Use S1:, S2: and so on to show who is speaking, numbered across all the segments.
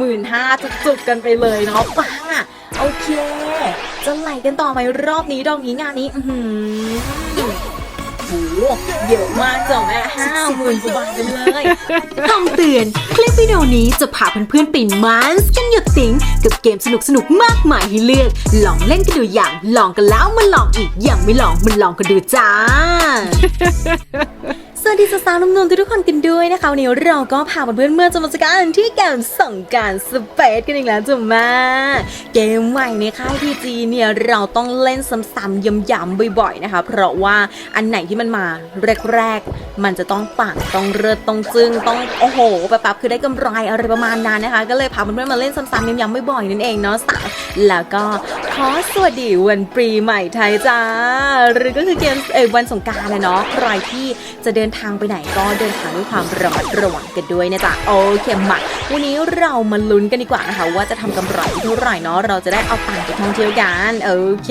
S1: หมื่นห้าจุกๆกันไปเลยเนาะปังอะโอเค จะไหลกันต่อไหมรอบนี้ดอกนี้งานนี้ อืโอ้โหเยอะมากจ้ะแม่ห้าหมื่นกว่าบาทกันเลย
S2: คำเตือน คลิปวิดีโอนี้จะพาเพื่อนๆไปมันส์กันหยดติงกับเกมสนุกๆมากมายให้เลือก ลองเล่นกันดูอย่าง ลองกันแล้วมาลองอีก อย่างไม่ลองมันลองกันดูจ้า วัสดีสาวๆนุ่มๆทุกๆคนกันด้วยนะคะวันนี้เราก็พาเพื่อนๆเมื่อจะมาสกันที่เกมส่งการสเปซกันอีกแล้วจ้ะมา เกมใหม่ในค่ายทีจีเนี่ยเราต้องเล่นซ้ำๆย้ำๆบ่อยๆนะคะ เพราะว่าอันไหนที่มันมาแรกๆ มันจะต้องปังต้องเริดต้องจึงต้องโอ้โหแบบๆคือได้กำไรอะไรประมาณนั้นนะคะ ก็เลยพาเพื่อนๆมาเล่นซ้ำๆย้ำๆบ่อยๆนั่นเองเนาะสาวแล้วก็ขอสวัสดีวันปีใหม่ไทยจ้าหรือก็คือเกมเอวันสงการนะเนาะใครที่จะเดินททางไปไหนก็เดินทางด้วยความระมัดระวังกันด้วยนะจ๊ะโอเคมา วันนี้เรามาลุ้นกันดีกว่านะคะ ว่าจะทำกำไรเท่าไหร่เนาะเราจะได้เอาตังค์ไปท่องเที่ยวกันโอเค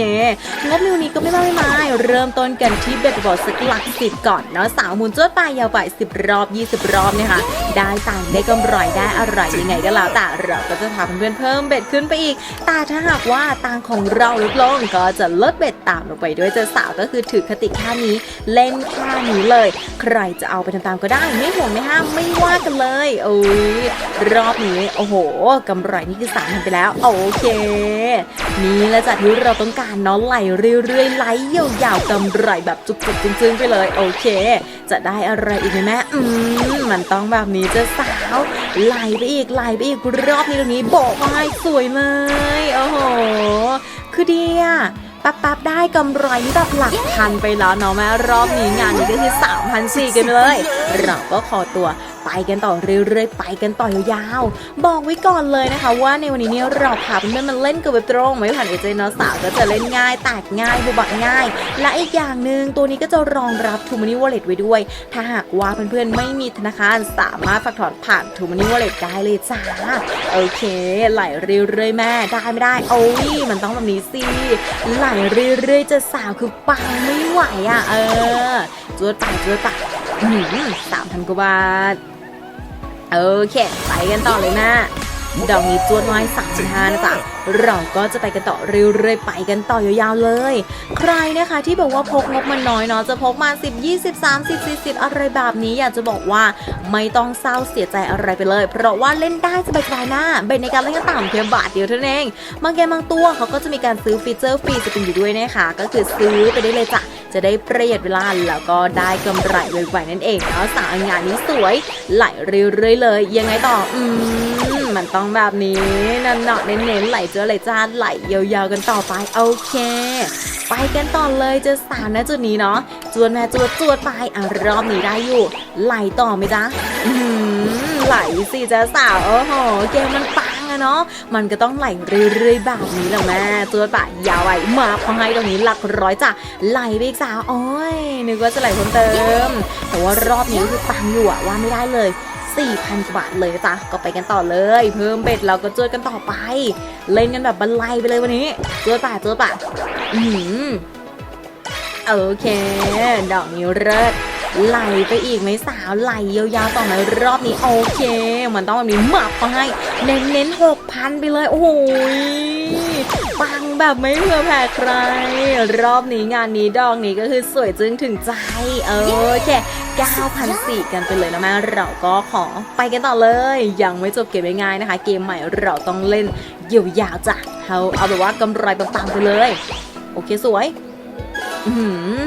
S2: งบในวันนี้ก็ไม่มากไม่มายเริ่มต้นกันที่เบ็ดบอลสักหลักสิบก่อนเนาะสาวหมุนจ้วดไปยาวไปสิบรอบ20รอบเนี่ยค่ะได้ตังค์ได้กำไรได้อะไรยังไงก็แล้วแต่เราก็จะพาเพื่อนๆเพิ่มเบ็ดขึ้นไปอีกแต่ถ้าหากว่าตังค์ของเราลดลงก็จะลดเบ็ดตามลงไปด้วยเจะสาวก็คือถือคติค่นี้เล่นค่นี้เลย ใครจะเอาไปทำตามก็ได้ไม่ห่วงไม่ห้ามไม่ว่ากันเลยโอ้ยรอบนี้โอ้โหกำไรนี่คือสามพันไปแล้ว โอเค นี่แหละจากที่เราต้องการเนาะไหลเรื่อยๆไหลยาวๆกำไรแบบจุกๆจึงๆไปเลยโอเค จะได้อะไรอีกไหมแม่อืมมันต้องแบบนี้เจะสาวไหลไปอีกไหลไปอีกรอบนี้ตรงนี้โบกไปสวยเลยโอ้โหคือดีอะแป๊บๆได้กำไรนี่แบบหลักพันไปแล้วเนาะแม่รอบนี้งานนี้ก็คือ3 0 0 4กันเลย เราก็ขอตัว ไปกันต่อเรื่อยๆไปกันต่อยาวๆบอกไว้ก่อนเลยนะคะว่าในวันนี้เนี่ยเราพาเพื่อนๆมาเล่นกับเว็บตรงไม่ผ่านเอเจนต์เนาะสาวก็จะเล่นง่ายแตกง่ายบุบักง่าย และอีกอย่างหนึ่งตัวนี้ก็จะรองรับ t ูมันนี่วอลเล็ตไว้ด้วย ถ้าหากว่าเพื่อนๆไม่มีธนาคารสามารถฝากถอนผ่าน t ูมันนี่วอลเล็ตได้เลยจ้าโอเค ไหลเรื่อยๆแม่ได้ไม่ได้โอ้ยมันต้องแบบนี้สิไหลเรื่อยๆจะสาวคือปังไม่ไหวอะเออจวดไปจวดไปสามพันกว่าบาท โอเค ไปกันต่อเลยนะ ดอกนี้จวดไว้สามห้านะจ๊ะเราก็จะไปกันต่อเรื่อยๆไปกันต่อยาวๆเลย ใครนะคะที่บอกว่าพกงบมันน้อยเนาะจะพกมา 10 20 30 40 อะไรแบบนี้อยากจะบอกว่าไม่ต้องเศร้าเสียใจอะไรไปเลย เพราะว่าเล่นได้สบายๆหน้าเบ็ดในการเล่นก็ต่ำเพียงบาทเดียวเท่านั้นเองบางเกมบางตัวเขาก็จะมีการซื้อฟีเจอร์ฟรีสปินอยู่ด้วยนะคะก็คือซื้อไปได้เลยจ้ะจะได้ประหยัดเวลาแล้วก็ได้กำไรไวๆนั่นเองเนาะสาวงานนี้สวยไหลเรื่อยๆเลย ยังไงต่ออืม มันต้องแบบนี้นั่นเนาะเน้นๆไหลเจอไหลจานไหลยาวๆกันต่อไปโอเค ไปกันต่อเลยเจอสามนะจุดนี้เนาะจวนแม่จวดจวดไปอะรอบนี้ได้อยู่ ไหลต่อไหมจ๊ะอืมไหลสิจ้าสาวโอ้โหเกมมันปังอะเนาะมันก็ต้องไหลเรื่อยๆแบบนี้แหละแม่จวดปะยาวไปมาพอให้ตรงนี้หลักร้อยจ้ะไหลไปอีกสาวโอ้ยนึกว่าจะไหลเพิ่มเติม แต่ว่ารอบนี้คือปังอยู่อะว่าไม่ได้เลย 4,000 บาทเลยจ้ะก็ไปกันต่อเลย เพิ่มเบ็ดเราก็จวดกันต่อไป เล่นกันแบบบรรลัยไปเลยวันนี้จวดป่ะจวดป่ะอืมโอเค ดอกนี้เลิศ ไหลไปอีกไหมสาวไหลยาวๆต่อไหมรอบนี้โอเค มันต้องแบบนี้หมับไปเน้นเน้นหกพันไปเลย โอ้โหยปังแบบไม่เผื่อแผ่ใคร รอบนี้งานนี้ดอกนี้ก็คือสวยจึงถึงใจโอเค9,400กันไปเลยนะแม่เราก็ขอไปกันต่อเลย ยังไม่จบเกมง่ายๆนะคะ เกมใหม่เราต้องเล่นยาวๆจ้ะเอาเอาแบบว่ากำไรปังๆไปเลย โอเคสวยอื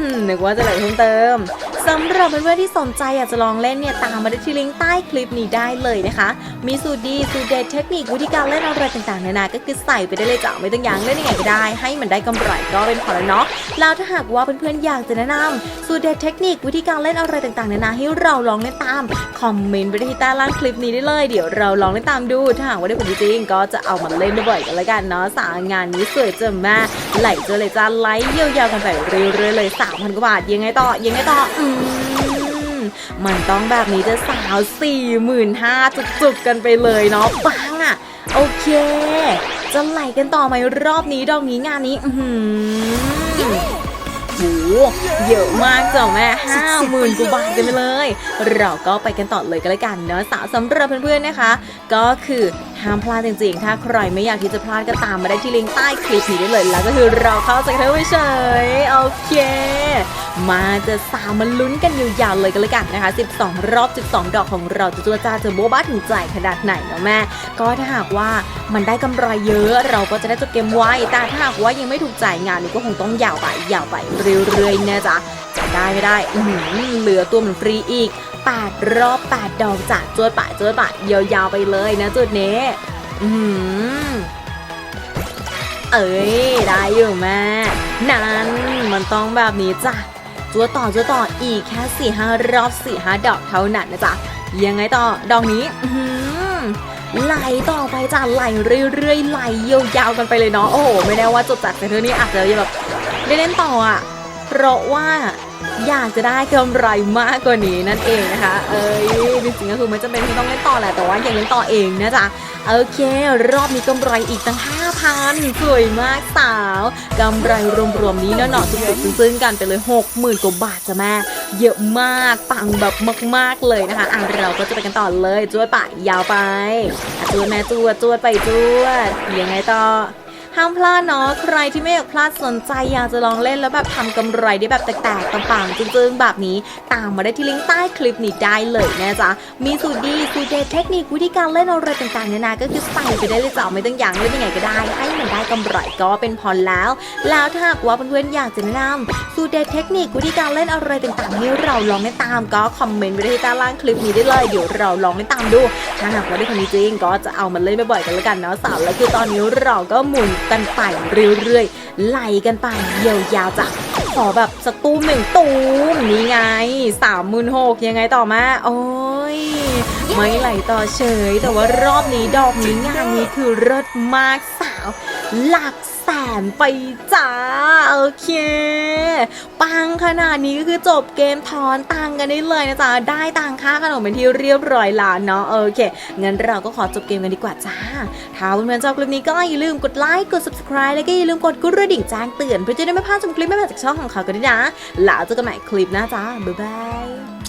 S2: มนึกว่าจะไหลเพิ่มเติม สำหรับเพื่อนๆที่สนใจอยากจะลองเล่นเนี่ยตามมาได้ที่ลิงก์ใต้คลิปนี้ได้เลยนะคะ มีสูตรดีสูตรเด็ดเทคนิควิธีการเล่นอะไรต่างๆนานาก็คือใส่ไปได้เลยจ้ะไม่ต้องยั้งเล่นยังไงก็ได้ ให้มันได้กำไรก็เป็นพอแล้วเนาะแล้วถ้าหากว่าเพื่อนๆอยากจะแนะนำสูตรเด็ดเทคนิควิธีการเล่นอะไรต่างๆนานาให้เราลองเล่นตามคอมเมนต์ไปที่ใต้ล่างคลิปนี้ได้เลย เดี๋ยวเราลองเล่นตามดูถ้าหากว่าได้ผลจริงก็จะเอามาเล่นบ่อยๆกันละกันเนาะสาวงานนี้สวยเจอแม่ไหลเจอเลยจ้าไหลเยียวยาวกันไปเรื่อยๆเลยสามพันกว่าบาทยังไงต่อยังไงต่ออืมันต้องแบบนี้จะสาวสี่หมื่นห้าจุกๆกันไปเลยเนาะปังอะ โอเค จะไหลกันต่อไหมรอบนี้ดอกนี้งานนี้ อือหือเยอะมากจ้ะแม่ห้าหมื่นกว่าบาทกันไปเลย เราก็ไปกันต่อเลยกันแล้วกันเนาะสาวสำหรับเพื่อนๆนะคะ ก็คือห้ามพลาดจริงๆ ถ้าใครไม่อยากที่จะพลาดก็ตามมาได้ที่ลิงก์ใต้คลิปนี้ได้เลย แล้วก็คือเราเข้าใจเธอไม่เฉยโอเค มาจะสามมาลุ้นกันยาวๆเลยกันแล้วกันนะคะ 12 รอบ 12 ดอกของเราจะจัวจ้าจะโบ๊บ้าถึงใจขนาดไหนเนาะแม่ ก็ถ้าหากว่ามันได้กำไรเยอะ เราก็จะได้จบเกมไวแต่ถ้าหากว่ายังไม่ถูกใจงานนี้ก็คงต้องยาวไปยาวไปเรื่อยๆนะจ๊ะจะได้ไม่ได้อืเหลือตัวเหมือนฟรีอีก 8 รอบ 8 ดอกจากจวดป่าจวดป่ายาวๆไปเลยนะจุดนี้อือหือเอ้ย ได้อยู่แม่ นั้นมันต้องแบบนี้จ้ะ จัวต่อจัวต่ออีกแค่สี่ห้ารอบสี่ห้าดอกเท่านั้นนะจ๊ะยังไงต่อดอกนี้อืไหลต่อไปจ้ะไหลเรื่อยๆไหลยาวๆกันไปเลยเนาะโอ้โหไม่แน่ว่าจบจากเซตเทอร์นี้อาจจะแบบได้เล่นต่ออะเพราะว่า อยากจะได้กำไรมากกว่านี้นั่นเองนะคะ เอ้ยจริงๆก็คือไม่จำเป็นที่ต้องเล่นต่อแหละแต่ว่าอยากเล่นต่อเองนะจ๊ะโอเค รอบนี้กำไรอีกตั้ง5,000สวยมากสาวกำไรรวมๆนี้เนาะๆสุดๆซึ้งๆกันไปเลย 60,000กว่าบาทจ้ะแม่เยอะมากปังแบบมากๆเลยนะคะอะเราก็จะไปกันต่อเลยจวดไปยาวไปจวดแม่จวดจวดไปจวดยังไงต่อ ห้ามพลาดเนาะใครที่ไม่อยากพลาดสนใจอยากจะลองเล่นแล้วแบบทำกำไรได้แบบแตกๆปังๆจึงๆ แบบนี้ ตามมาได้ที่ลิงก์ใต้คลิปนี้ได้เลยนะจ๊ะมีสูตรดีสูตรเด็ดเทคนิควิธีการเล่นอะไรต่างๆเนี่ยนะก็คือใส่ไปได้เลยจ้ะไม่ต้องยั้งเล่นยังไงก็ได้ ให้มันได้กำไรก็เป็นพอแล้ว แล้วถ้าหากว่าเพื่อนๆอยากจะแนะนำสูตรเด็ดเทคนิควิธีการเล่นอะไรต่างๆให้เราลองเล่นตามก็คอมเมนต์ไว้ได้ที่ใต้ล่างคลิปนี้ได้เลยเดี๋ยวเราลองเล่นตามดูถ้าหากว่าได้คนนี้จริงก็จะเอามันเล่นบ่อยๆกันแล้วกันเนาะสาวแล้วคือตอนนี้เราก็หมุน กันไปเรื่อยๆไหลกันไปยาวๆจ้ะขอแบบสกตูมหนึ่งตูมนี่ไงสามหมื่นหกยังไงต่อมา โอ้ยไม่ไหลต่อเฉย แต่ว่ารอบนี้ดอกนี้งานนี้คือเลิศมากสาว หลัก แสนไปจ้า โอเค ปังขนาดนี้ก็คือจบเกมทอนตังกันได้เลยนะจ๊ะ ได้ตังค่าขนมเป็นที่เรียบร้อยแล้เนาะโอเค งั้นเราก็ขอจบเกมกันดีกว่าจ้า ถ้าเพื่อนๆชอบคลิปนี้ก็อย่าลืมกดไลค์ กด subscribe แล้วก็อย่าลืมกดกระดิ่งแจ้งเตือนเพื่อจะได้ไม่พลาดชมคลิปใหม่ๆจากช่องของเขากันด้วยนะแล้วเจอกันใหม่คลิปหน้าจ้าบ๊ายบาย